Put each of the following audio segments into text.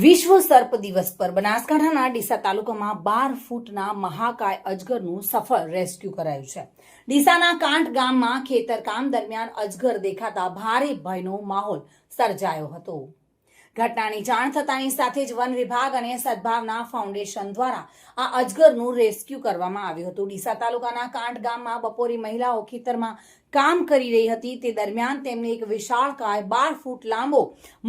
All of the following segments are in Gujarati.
વિશ્વ સર્પ દિવસ પર બનાસકાંઠાના ડીસા તાલુકામાં બાર ફૂટના મહાકાય અજગરનું સફળ રેસ્ક્યુ કરાયું છે. ડીસાના કાંઠ ગામમાં ખેતરકામ દરમિયાન અજગર દેખાતા ભારે ભયનો માહોલ સર્જાયો હતો. ઘટનાની જાણ થતાની સાથે જ વન વિભાગ અને સદભાવના ફાઉન્ડેશન દ્વારા આ અજગરનું રેસ્ક્યુ કરવામાં આવ્યું હતું. ડીસા તાલુકાના કાંઠ ગામમાં બપોરે મહિલાઓ ખેતરમાં કામ કરી રહી હતી. તે દરમિયાન તેમને એક વિશાળ કાય બાર ફૂટ લાંબો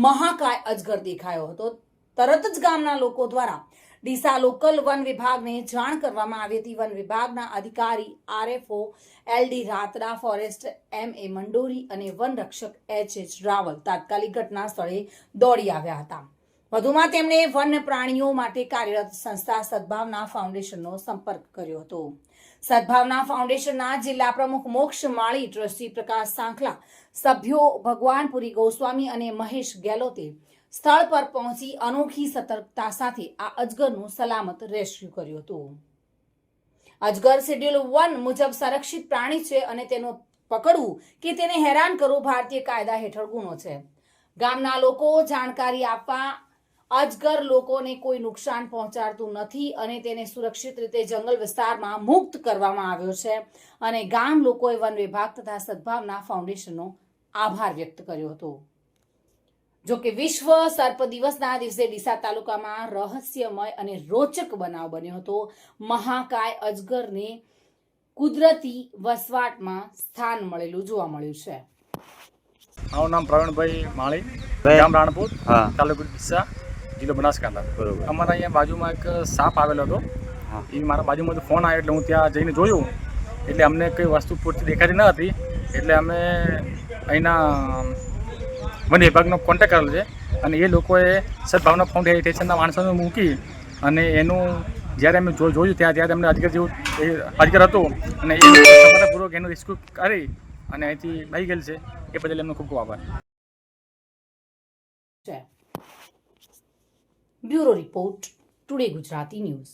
મહાકાય અજગર દેખાયો હતો. તરત જ ગામના લોકો દ્વારા ડીસા લોકલ વન વિભાગને જાણ કરવામાં આવી હતી. વન વિભાગના અધિકારી RFO LD Ratada forest M A Mandori અને વન રક્ષક એચ એચ રાવલ તાત્કાલિક ઘટના સ્થળે દોડી આવ્યા હતા. વધુમાં તેમણે વન્ય પ્રાણીઓ માટે કાર્યરત સંસ્થા સદભાવના ફાઉન્ડેશનનો સંપર્ક કર્યો હતો. સદભાવના ફાઉન્ડેશનના જિલ્લા પ્રમુખ મોક્ષ માળી, ટ્રસ્ટી પ્રકાશ સાંખલા, સભ્યો ભગવાનપુરી ગોસ્વામી અને મહેશ ગેલોતે સ્થળ પર પહોંચી અનોખી સતર્કતા સાથે આ અજગરનું સલામત રેસ્ક્યુ કર્યું હતું. અજગર શેડ્યુલ વન મુજબ સંરક્ષિત પ્રાણી છે અને તેનું પકડવું કે તેને હેરાન કરવું ભારતીય કાયદા હેઠળ ગુનો છે. ગામના લોકો જાણકારી આપવા, અજગર લોકોને કોઈ નુકસાન પહોંચાડતું નથી અને તેને સુરક્ષિત રીતે જંગલ વિસ્તારમાં મુક્ત કરવામાં આવ્યો છે અને ગામ લોકોએ વન વિભાગ તથા સદભાવના ફાઉન્ડેશનનો આભાર વ્યક્ત કર્યો હતો. જો કે વિશ્વ સર્પ દિવસના દિવસે ડીસા તાલુકામાં રહસ્યમય અને રોચક બનાવ બન્યો હતો. મહાકાય અજગરને કુદરતી વસવાટમાં સ્થાન મળેલું જોવા મળ્યું છે. મારું નામ પ્રવીણભાઈ માળી. ગામ રાણપુર હા. તાલુકો ડીસા જિલ્લો બનાસકાંઠા. બરોબર. અમારા અહીંયા બાજુમાં એક સાપ આવેલો હતો. એ મારા બાજુમાં ફોન આવ્યો એટલે હું ત્યાં જઈને જોયું. એટલે અમને કઈ વસ્તુ પૂરતી દેખાતી ન હતી. એટલે અમે અહીંના વન વિભાગનો કોન્ટેક્ટ કરેલો છે. અને એ લોકોએ સદભાવના ફાઉન્ડેશનના માણસોને મૂકી અને એનું જ્યારે અમે જોયું ત્યાં, ત્યારે અમને અજગર જેવું અજગર હતું અને એ સફળતાપૂર્વક એનું રેસ્ક્યુ કરી અને અહીંથી ભાઈ ગયેલ છે. એ બદલ એમનો ખૂબ ખૂબ આભાર. Bureau report, today Gujarati news.